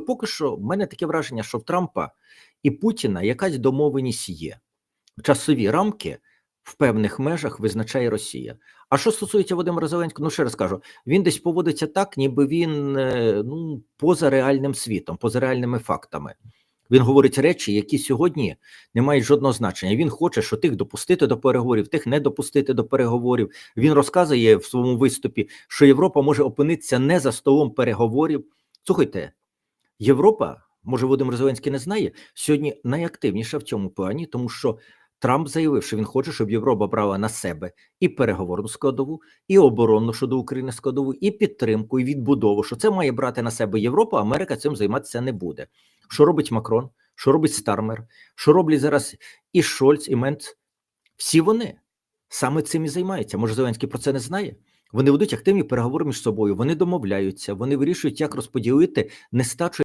поки що в мене таке враження, що в Трампа і Путіна якась домовленість є. Часові рамки в певних межах визначає Росія. А що стосується Володимира Зеленського, ну ще раз кажу, він десь поводиться так, ніби він е, ну поза реальним світом, поза реальними фактами. Він говорить речі, які сьогодні не мають жодного значення. Він хоче, що тих допустити до переговорів, тих не допустити до переговорів. Він розказує в своєму виступі, що Європа може опинитися не за столом переговорів. Слухайте, Європа, може Володимир Зеленський не знає, сьогодні найактивніша в цьому плані, тому що Трамп заявив, що він хоче, щоб Європа брала на себе і переговорну складову, і оборонну щодо України складову, і підтримку, і відбудову. Що це має брати на себе Європа, Америка цим займатися не буде. Що робить Макрон? Що робить Стармер? Що роблять зараз і Шольц, і Менц? Всі вони саме цим і займаються. Може, Зеленський про це не знає? Вони ведуть активні переговори між собою, вони домовляються, вони вирішують, як розподілити нестачу